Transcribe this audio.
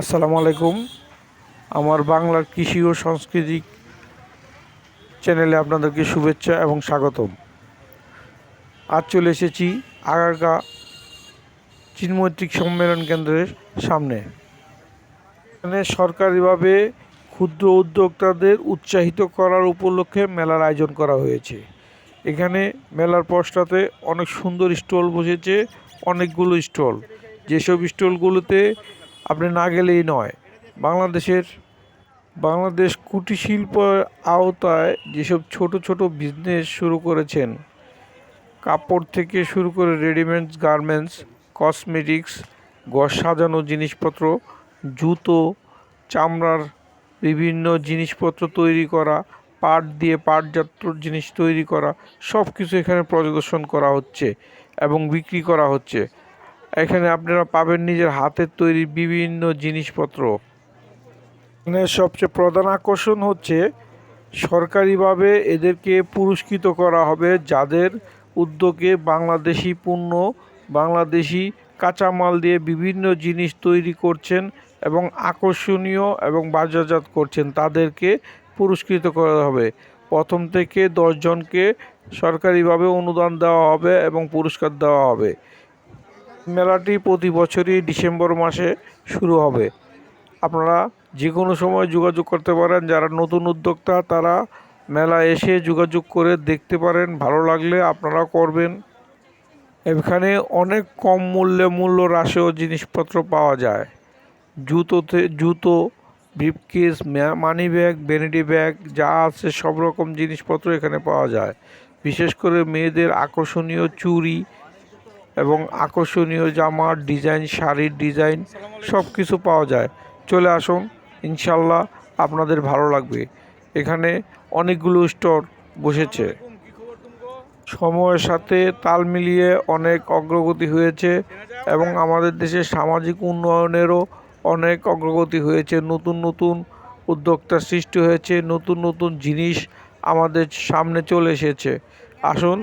আসসালামু আলাইকুম। আমার বাংলার কৃষি ও সাংস্কৃতিক চ্যানেলে আপনাদেরকে শুভেচ্ছা এবং স্বাগতম। আজ চলে এসেছি আগারগা চিনমৈত্রিক সম্মেলন কেন্দ্রের সামনে। এখানে সরকারিভাবে ক্ষুদ্র উদ্যোক্তাদের উৎসাহিত করার উপলক্ষে মেলার আয়োজন করা হয়েছে। এখানে মেলার পশ্চাতে অনেক সুন্দর স্টল বসেছে, অনেকগুলো স্টল। যেসব স্টলগুলোতে আপনি না গেলেই নয়। বাংলাদেশের, বাংলাদেশ কুটির শিল্পের আওতায় যেসব ছোট ছোট বিজনেস শুরু করেছেন, কাপড় থেকে শুরু করে রেডিমেডস গার্মেন্টস কসমেটিক্স ঘর সাজানো জিনিসপত্র, জুতো, চামড়ার বিভিন্ন জিনিসপত্র তৈরি করা, পাট দিয়ে পাটজাত জিনিস তৈরি করা সব কিছু এখানে প্রদর্শন করা হচ্ছে এবং বিক্রি করা হচ্ছে। এখানে আপনারা পাবেন নিজের হাতের তৈরি বিভিন্ন জিনিসপত্র। এখানে সবচেয়ে প্রধান আকর্ষণ হচ্ছে, সরকারিভাবে এদেরকে পুরস্কৃত করা হবে যাদের উদ্যোগে বাংলাদেশি পণ্য, বাংলাদেশি কাঁচামাল দিয়ে বিভিন্ন জিনিস তৈরি করছেন এবং আকর্ষণীয় এবং বাজারজাত করছেন, তাদেরকে পুরস্কৃত করা হবে। প্রথম থেকে দশজনকে সরকারিভাবে অনুদান দেওয়া হবে এবং পুরস্কার দেওয়া হবে। মেলাটি প্রতি বছরই ডিসেম্বর মাসে শুরু হবে। আপনারা যে কোনো সময় যোগাযোগ করতে পারেন। যারা নতুন উদ্যোক্তা, তারা মেলা এসে যোগাযোগ করে দেখতে পারেন। ভালো লাগলে আপনারা করবেন। এখানে অনেক কম মূল্যে মূল্য হ্রাসেও জিনিসপত্র পাওয়া যায়। জুতোতে জুতো briefcase money bag vanity bag যা আছে সব রকম জিনিসপত্র এখানে পাওয়া যায়। বিশেষ করে মেয়েদের আকর্ষণীয় চুড়ি এবং আকর্ষণীয় জামার ডিজাইন, শাড়ির ডিজাইন সব কিছু পাওয়া যায়। চলে আসুন ইনশাল্লাহ আপনাদের ভালো লাগবে। এখানে অনেকগুলো স্টোর বসেছে। সময়ের সাথে তাল মিলিয়ে অনেক অগ্রগতি হয়েছে এবং আমাদের দেশের সামাজিক উন্নয়নেরও অনেক অগ্রগতি হয়েছে। নতুন নতুন উদ্যোক্তা সৃষ্টি হয়েছে, নতুন নতুন জিনিস আমাদের সামনে চলে এসেছে। আসুন